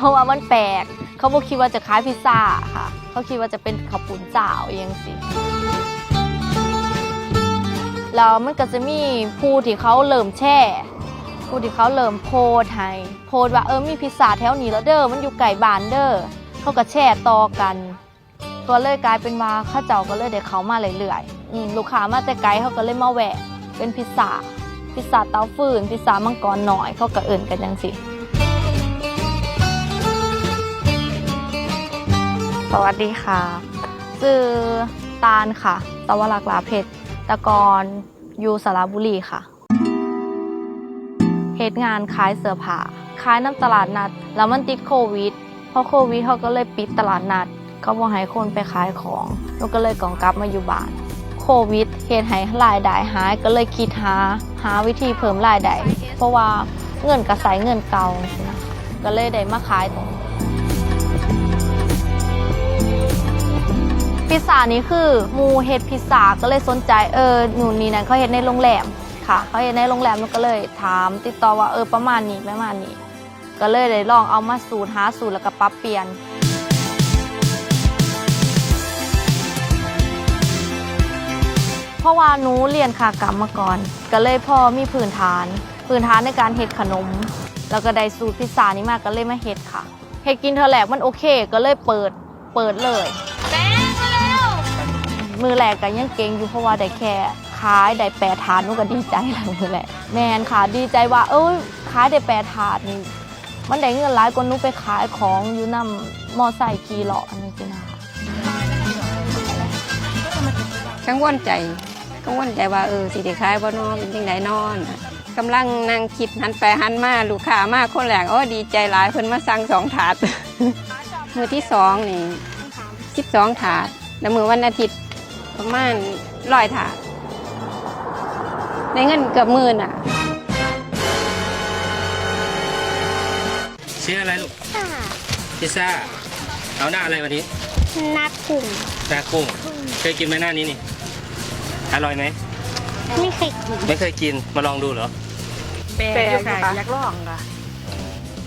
เพราะว่ามันแปลก เขาบอกคิดว่าจะขายพิซซ่าค่ะ เขาคิดว่าจะเป็นข้าวปุ้นเจ้าเองสิแล้วมันก็จะมีผู้ที่เขาเริ่มแช่ผู้ที่เขาเริ่มโพสต์ให้โพสต์ว่าเออมีพิซซ่าแถวนี้แล้วเด้อมันอยู่ไก่บานเด้อเขาก็แช่ต่อกันก็เลยกลายเป็นว่าข้าเจ้าก็เลยได้เขามาเรื่อยๆลูกค้ามาแต่ไกลเขาก็เลยมาแวะ เป็นพิซซ่าพิซซ่าเตาฟืนพิซซ่ามังกรหน่อยเขาก็เอิ่นกันจังสิ สวัสดีค่ะชื่อตาลค่ะ สวรักษ์ลาเพชรตะกอนอยู่สระบุรีค่ะเหตุงานขายเสื้อผ้าขายน้ำตลาดนัด แล้วมันติดโควิดเพราะโควิดเขาก็เลยปิดตลาดนัดเขาบอกให้คนไปขายของหนูก็เลยกล่องกลับมาอยู่บ้าน โควิดเหตุให้รายได้หายก็เลยคิดหาหาวิธีเพิ่มรายได้เพราะว่าเงินกระใสเงินเก่าก็เลยได้มาขายตรง พิซซ่านี้คือหมูเฮ็ดพิซซ่าก็เลยสนใจเออหนูนี่นั่นเขาเฮ็ดในโรงแรมค่ะเขาเฮ็ดในโรงแรมหนูก็เลยถามติดต่อว่าเออประมาณนี้ประมาณนี้ ก็เลยได้ลองเอามาสูตรหาสูตรแล้วก็ปรับเปลี่ยนเพราะว่าหนูเรียนคากรรมมาก่อน ก็เลยพอมีพื้นฐาน พื้นฐานในการเฮ็ดขนม แล้วก็ได้สูตรพิซซ่านี้มาก็เลยมาเฮ็ดค่ะเฮ็ดกินเธอแหลกมันโอเค ก็เลยเปิดเปิดเลย มือแรกก็ยังเก่งอยู่เพราะว่าได้แค่ขายได้แปดถาดนูก็ดีใจแล้วมือแรกแมนค่ะดีใจว่า เอ้ยขายได้แปดถาดนี่มันได้เงินหลายกว่านูไปขายของอยู่นำมอไซค์ขี่เลาะอันนี้สินะคะกังวลใจกังวลใจว่าเออสิได้ขายบ่เนอเป็นจังไดนอนกำลังนั่งคิดหันไปหันมาลูกค้ามากคนแรกโอ้ดีใจหลายเพิ่นมาสั่งสองถาดมือที่สองนี่สิบสองถาดแล้วมือวันอาทิตย์ ประมาณร้อยถาดได้เงินเกือบหมื่นอะ ชื่ออะไรลูกพิซซ่าเอาหน้าอะไรวันนี้นักกลุ่มหน้ากุ้งเคยกินไหมหน้านี้นี่อร่อยไหมไม่เคยกินไม่เคยกินมาลองดูเหรอแปลกค่ะอยากลองค่ะ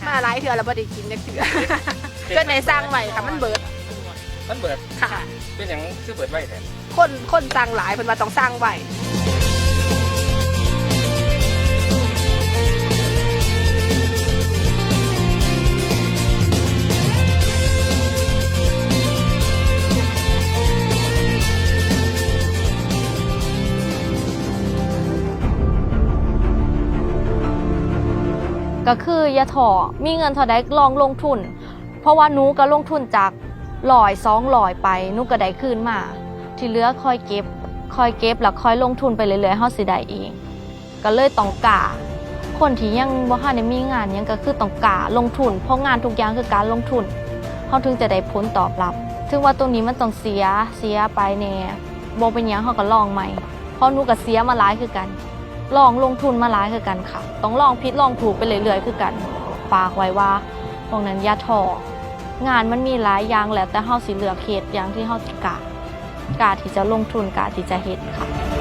มาหลายเถื่อแล้วบ่ได้กินจักเถื่อก็ในสร้างไว้ค่ะมันเบิด มันเบิดค่ะ เป็นอย่างคือเบิดไว้แต่คนคนสร้างหลายเพิ่นว่าต้องสร้างไว้ก็คืออย่าถอมีเงินเท่าใดลองลงทุน เพราะว่าหนูก็ลงทุนจาก ลอยสองลอยไปนูก็ได้คืนมา ที่เหลือคอยเก็บคอยเก็บแล้วคอยลงทุนไปเรื่อยๆเฮาสิได้เองก็เลยต้องกาคนที่ยังบ่ทันได้มีงานยังก็คือต้องกาลงทุน เพราะงานทุกอย่างคือการลงทุนเฮาถึงจะได้ผลตอบรับถึงว่าตรงนี้มันต้องเสียเสียไปแน่บ่เป็นหยังเฮาก็ลองใหม่เพราะนูก็เสียมาหลายคือกันลองลงทุนมาหลายคือกันค่ะ ต้องลองผิดลองถูกไปเรื่อยๆคือกันฝากไว้ว่าพวกนั้นอย่าท้อ งานมันมีหลายอย่างแหละแต่เฮาสิเลือกเฮ็ดอย่างที่เฮากล้ากล้าที่จะลงทุนกล้าที่จะเฮ็ดค่ะ